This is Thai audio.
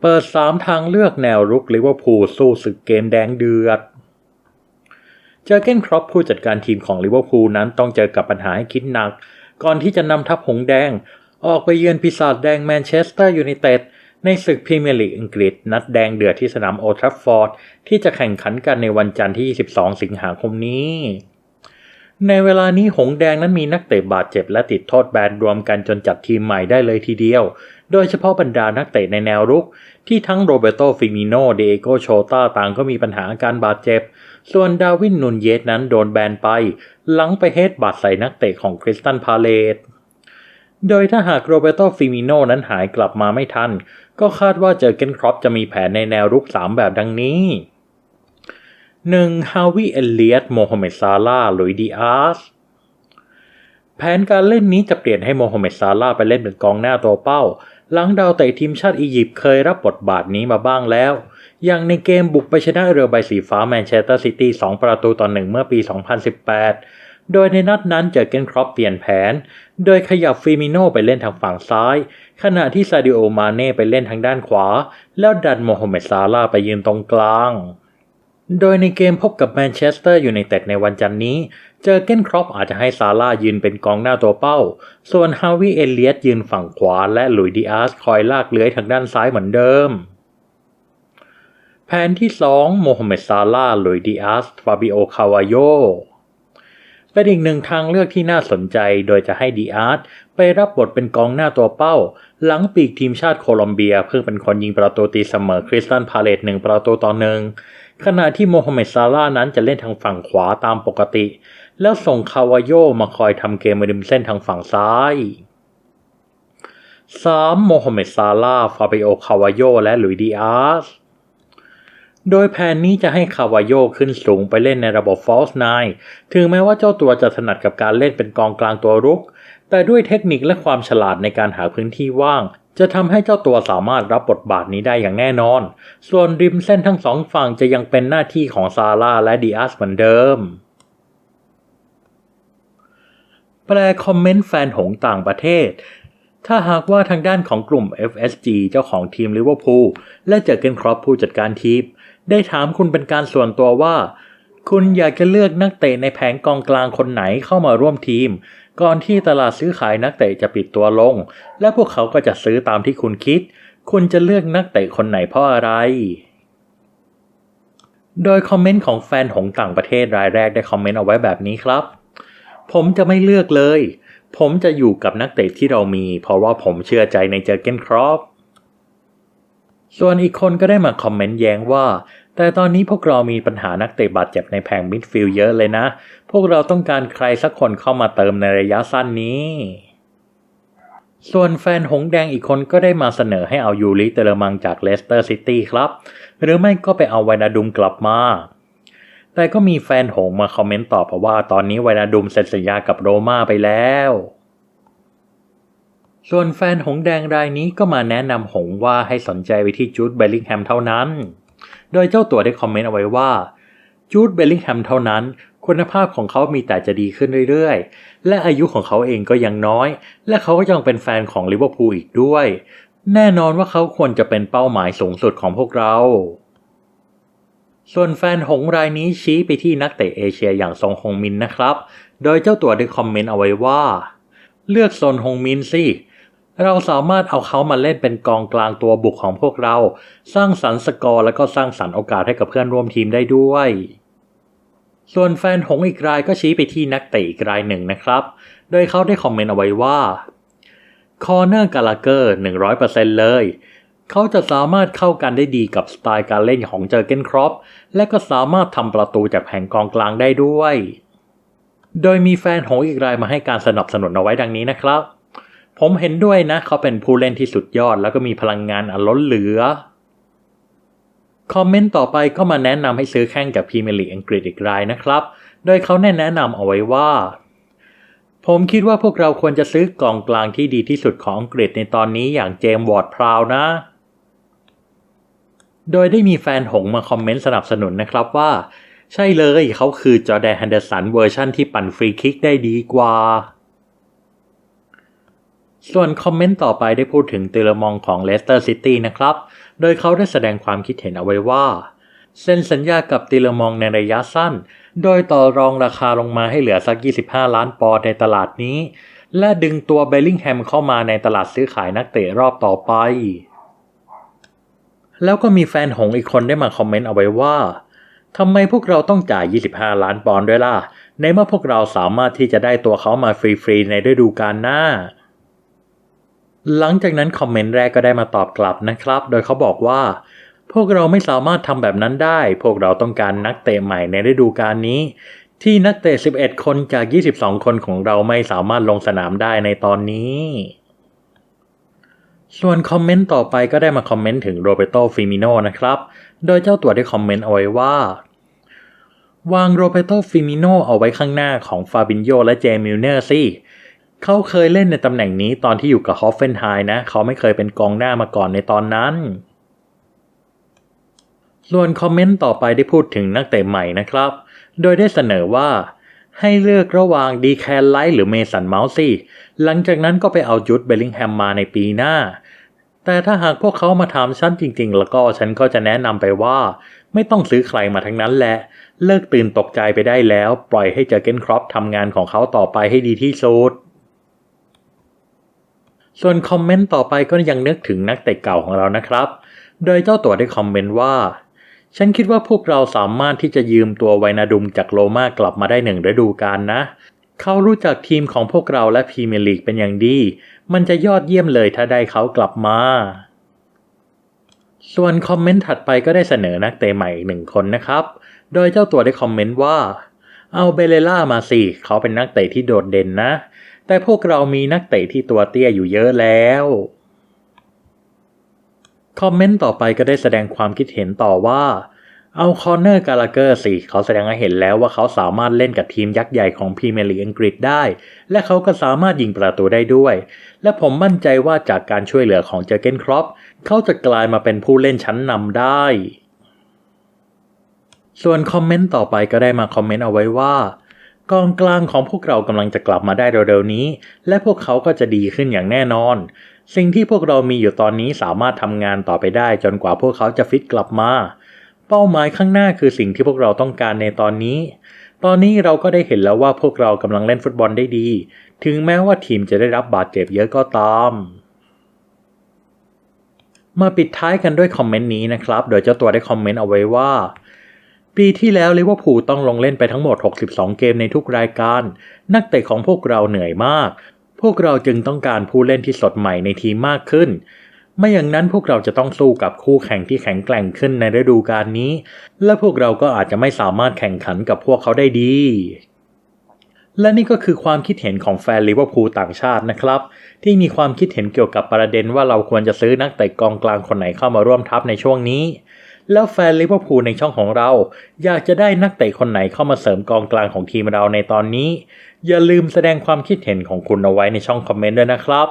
เปิดสามทางเลือกแนวรุกลิเวอร์พูลสู้ศึกเกมแดงเดือด เจอเกนครอปผู้จัดการทีมของลิเวอร์พูลนั้นต้องเจอกับปัญหาให้คิดหนัก ก่อนที่จะนำทัพหงแดง ออกไปเยือนปีศาจแดงแมนเชสเตอร์ยูไนเต็ดในศึกพรีเมียร์ลีกอังกฤษ นัดแดงเดือดที่สนามโอทรัฟฟอร์ด ที่จะแข่งขันกันในวันจันทร์ที่22สิงหาคมนี้ ในเวลานี้หงแดงนั้นมีนักเตะบาดเจ็บและติดโทษแบนรวมกันจนจัดทีมใหม่ได้เลยทีเดียว โดยเฉพาะบรรดานักเตะในแนวรุก ที่ทั้งโรเบโตฟิมิโนเดโกโชตาต่างก็มีปัญหาการบาดเจ็บ ส่วนดาวินนุนเยสนั้นโดนแบนไป หลังไปเฮดบาดใส่นักเตะของคริสตันพาเลตโดยถ้าหากโรเบโตฟิมิโนนั้นหายกลับมาไม่ทัน ก็คาดว่าเจอเกนครอปจะมีแผนในแนวรุก 3 แบบดังนี้ 1. ฮาวิเอลเลียตโมฮัมเหม็ดซาลาลุยดิอาสแผนการเล่นนี้จะเปลี่ยนให้โมฮัมเหม็ดซาลาไปเล่นเป็นกองหน้าตัวเป้า หลังดาวเตะทีมชาติอียิปต์เคยรับบทบาทนี้มาบ้างแล้ว อย่างในเกมบุกไปชนะเรือใบสีฟ้าแมนเชสเตอร์ซิตี้2ประตูต่อหนึ่งเมื่อปี 2018 โดยในนัดนั้นเจอเกนครอปเปลี่ยนแผน โดยขยับฟิมิโนไปเล่นทางฝั่งซ้าย ขณะที่ซาดิโอมาเน่ไปเล่นทางด้านขวา แล้วดันโมฮัมเหม็ดซาลาไปยืนตรงกลาง โดยในเกมพบกับแมนเชสเตอร์อยูไนเต็ดในวันจันทร์นี้ เจอเกนครอปอาจจะให้ซาร่ายืนเป็นกองหน้าตัวเป้า ส่วนฮาวิเอเลียตยืนฝั่งขวา และหลุยดิอาสคอยลากเลื้อยทางด้านซ้ายเหมือนเดิม แผนที่ 2 โมฮัมเหม็ดซาร่าหลุยดิอาสฟาบิโอคาวาโยเป็นอีกหนึ่งทางเลือกที่น่าสนใจโดยจะให้ดิอาร์ตไปรับบทเป็นกองหน้าตัวเป้า หลังปีกทีมชาติโคลอมเบียเพิ่งเป็นคนยิงประตูตีเสมอคริสตันพาเลตหนึ่งประตูต่อหนึ่ง ขณะที่โมฮัมเหม็ดซาร่านั้นจะเล่นทางฝั่งขวาตามปกติ แล้วส่งคาวาโยมาคอยทำเกมริมเส้นทางฝั่งซ้าย 3. โมฮัมเหม็ดซาร่าฟาบิโอคาวาโยและลุยดิอาสโดยแผนนี้จะให้คาวาโยขึ้นสูงไปเล่นในระบบ False 9ถึงแม้ว่าเจ้าตัวจะถนัดกับการเล่นเป็นกองกลางตัวรุก แต่ด้วยเทคนิคและความฉลาดในการหาพื้นที่ว่าง จะทำให้เจ้าตัวสามารถรับบทบาทนี้ได้อย่างแน่นอน ส่วนริมเส้นทั้งสองฝั่งจะยังเป็นหน้าที่ของซาร่าและดิอาสเหมือนเดิม แปลคอมเมนต์แฟนหงต่างประเทศ ถ้าหากว่าทางด้านของกลุ่ม FSG เจ้าของทีมลิเวอร์พูลและเจอเกนครอปผู้จัดการทีม ได้ถามคุณเป็นการส่วนตัวว่า คุณอยากจะเลือกนักเตะในแผงกองกลางคนไหนเข้ามาร่วมทีม ก่อนที่ตลาดซื้อขายนักเตะจะปิดตัวลง และพวกเขาก็จะซื้อตามที่คุณคิด คุณจะเลือกนักเตะคนไหนเพราะอะไร โดยคอมเมนต์ของแฟนหงต่างประเทศรายแรกได้คอมเมนต์เอาไว้แบบนี้ครับ ผมจะไม่เลือกเลย ผมจะอยู่กับนักเตะที่เรามี เพราะว่าผมเชื่อใจในเจอเกนครอปส่วนอีกคนก็ได้มาคอมเมนต์แย้งว่า แต่ตอนนี้พวกเรามีปัญหานักเตะบาดเจ็บในแผงมิดฟิลด์เยอะเลยนะ พวกเราต้องการใครสักคนเข้ามาเติมในระยะสั้นนี้ ส่วนแฟนหงแดงอีกคนก็ได้มาเสนอให้เอายูริเตเลมังจากเลสเตอร์ซิตี้ครับ หรือไม่ก็ไปเอาไวนาดุมกลับมา แต่ก็มีแฟนหงมาคอมเมนต์ตอบเพราะว่าตอนนี้ไวนาดุมเซ็นสัญญากับโรม่าไปแล้ว ส่วนแฟนหงแดงรายนี้ก็มาแนะนำหงว่าให้สนใจไปที่จูดเบลลิงแฮมเท่านั้น โดยเจ้าตัวได้คอมเมนต์เอาไว้ว่าจูดเบลลิงแฮมเท่านั้น คุณภาพของเขามีแต่จะดีขึ้นเรื่อยๆ และอายุของเขาเองก็ยังน้อย และเขาก็ยังเป็นแฟนของลิเวอร์พูลอีกด้วย แน่นอนว่าเขาควรจะเป็นเป้าหมายสูงสุดของพวกเรา ส่วนแฟนหงรายนี้ชี้ไปที่นักเตะเอเชียอย่างซงฮงมินนะครับ โดยเจ้าตัวได้คอมเมนต์เอาไว้ว่า เลือกซนฮงมินสิเราสามารถเอาเขามาเล่นเป็นกองกลางตัวบุกของพวกเรา สร้างสรรค์สกอร์และก็สร้างสรรค์โอกาสให้กับเพื่อนร่วมทีมได้ด้วย ส่วนแฟนหงอีกรายก็ชี้ไปที่นักเตะอีกรายหนึ่งนะครับ โดยเขาได้คอมเมนต์เอาไว้ว่าคอร์เนอร์กาลาเกอร์100%เลย เขาจะสามารถเข้ากันได้ดีกับสไตล์การเล่นของเจอเกนครอปและก็สามารถทำประตูจากแผงกองกลางได้ด้วย โดยมีแฟนหงอีกรายมาให้การสนับสนุนเอาไว้ดังนี้นะครับ ผมเห็นด้วยนะเขาเป็นผู้เล่นที่สุดยอด แล้วก็มีพลังงานอันล้นเหลือ คอมเมนต์ต่อไปก็มาแนะนำให้ซื้อแข่งกับพรีเมียร์ลีกอังกฤษอีกรายนะครับ โดยเขาแนะนำเอาไว้ว่า ผมคิดว่าพวกเราควรจะซื้อกองกลางที่ดีที่สุดของอังกฤษในตอนนี้อย่างเจมส์วอร์ดพราวนะ โดยได้มีแฟนหงมาคอมเมนต์สนับสนุนนะครับว่า ใช่เลยเขาคือจอแดนฮันเดอร์สันเวอร์ชั่นที่ปั่นฟรีคิกได้ดีกว่าส่วนคอมเมนต์ต่อไปได้พูดถึงเตลมองของเลสเตอร์ซิตี้นะครับ โดยเขาได้แสดงความคิดเห็นเอาไว้ว่า เซ็นสัญญากับติลมองในระยะสั้น โดยต่อรองราคาลงมาให้เหลือสัก 25 ล้านปอนด์ในตลาดนี้ และดึงตัวเบลลิงแฮมเข้ามาในตลาดซื้อขายนักเตะรอบต่อไป แล้วก็มีแฟนหงอีกคนได้มาคอมเมนต์เอาไว้ว่าทำไมพวกเราต้องจ่าย 25 ล้านปอนด์ด้วยล่ะ ในเมื่อพวกเราสามารถที่จะได้ตัวเขามาฟรีๆในฤดูกาลหน้า หลังจากนั้นคอมเมนต์แรกก็ได้มาตอบกลับนะครับ โดยเขาบอกว่า พวกเราไม่สามารถทำแบบนั้นได้ พวกเราต้องการนักเตะใหม่ในฤดูกาลนี้ ที่นักเตะ 11 คนจาก 22 คนของเราไม่สามารถลงสนามได้ในตอนนี้ ส่วนคอมเมนต์ต่อไปก็ได้มาคอมเมนต์ถึงโรเบโตฟิมิโนนะครับ โดยเจ้าตัวได้คอมเมนต์เอาไว้ว่าวางโรเบโตฟิมิโนเอาไว้ข้างหน้าของฟาบินโยและเจมิลเนอร์สิ เขาเคยเล่นในตำแหน่งนี้ตอนที่อยู่กับฮอฟเฟนไฮนะ เขาไม่เคยเป็นกองหน้ามาก่อนในตอนนั้นส่วนคอมเมนต์ต่อไปได้พูดถึงนักเตะใหม่นะครับ โดยได้เสนอว่า ให้เลือกระหว่างดีแคนไลท์หรือเมสันเมาส์สิหลังจากนั้นก็ไปเอาจุดเบลลิงแฮมมาในปีหน้า แต่ถ้าหากพวกเขามาถามฉันจริง ๆ แล้วก็ฉันก็จะแนะนำไปว่า ไม่ต้องซื้อใครมาทั้งนั้นแหละ เลิกตื่นตกใจไปได้แล้ว ปล่อยให้เจอเกนครอปทำงานของเขาต่อไปให้ดีที่สุด ส่วนคอมเมนต์ต่อไปก็ยังนึกถึงนักเตะเก่าของเรานะครับ โดยเจ้าตัวได้คอมเมนต์ว่า ฉันคิดว่าพวกเราสามารถที่จะยืมตัวไวนาดุมจากโลมากลับมาได้หนึ่งฤดูกาลนะ เขารู้จักทีมของพวกเราและพรีเมียร์ลีกเป็นอย่างดี มันจะยอดเยี่ยมเลยถ้าได้เขากลับมาส่วนคอมเมนต์ถัดไปก็ได้เสนอนักเตะใหม่อีกหนึ่งคนนะครับ โดยเจ้าตัวได้คอมเมนต์ว่า เอาเบเลล่ามาสิ เขาเป็นนักเตะที่โดดเด่นนะ แต่พวกเรามีนักเตะที่ตัวเตี้ยอยู่เยอะแล้ว คอมเมนต์ต่อไปก็ได้แสดงความคิดเห็นต่อว่า เอาคอนเนอร์กาลาเกอร์สิเขาแสดงให้เห็นแล้วว่าเขาสามารถเล่นกับทีมยักษ์ใหญ่ของพรีเมียร์ลีกอังกฤษได้ และเขาก็สามารถยิงประตูได้ด้วย และผมมั่นใจว่าจากการช่วยเหลือของเจอเกนครอปเขาจะกลายมาเป็นผู้เล่นชั้นนำได้ ส่วนคอมเมนต์ต่อไปก็ได้มาคอมเมนต์เอาไว้ว่า กองกลางของพวกเรากำลังจะกลับมาได้เร็วๆนี้ และพวกเขาก็จะดีขึ้นอย่างแน่นอน สิ่งที่พวกเรามีอยู่ตอนนี้สามารถทำงานต่อไปได้จนกว่าพวกเขาจะฟิตกลับมา เป้าหมายข้างหน้าคือสิ่งที่พวกเราต้องการในตอนนี้ ตอนนี้เราก็ได้เห็นแล้วว่าพวกเรากำลังเล่นฟุตบอลได้ดี ถึงแม้ว่าทีมจะได้รับบาดเจ็บเยอะก็ตามมาปิดท้ายกันด้วยคอมเมนต์นี้นะครับ โดยเจ้าตัวได้คอมเมนต์เอาไว้ว่า ปีที่แล้วลิเวอร์พูลต้องลงเล่นไปทั้งหมด 62 เกมในทุกรายการ นักเตะของพวกเราเหนื่อยมาก พวกเราจึงต้องการผู้เล่นที่สดใหม่ในทีมมากขึ้น ไม่อย่างนั้นพวกเราจะต้องสู้กับคู่แข่งที่แข็งแกร่งขึ้นในฤดูกาลนี้ และพวกเราก็อาจจะไม่สามารถแข่งขันกับพวกเขาได้ดี และนี่ก็คือความคิดเห็นของแฟนลิเวอร์พูลต่างชาตินะครับ ที่มีความคิดเห็นเกี่ยวกับประเด็นว่าเราควรจะซื้อนักเตะกองกลางคนไหนเข้ามาร่วมทัพในช่วงนี้ แล้วแฟนลิเวอร์พูลในช่องของเรา อยากจะได้นักเตะคนไหนเข้ามาเสริมกองกลางของทีมเราในตอนนี้ อย่าลืมแสดงความคิดเห็นของคุณเอาไว้ในช่องคอมเมนต์ด้วยนะครับ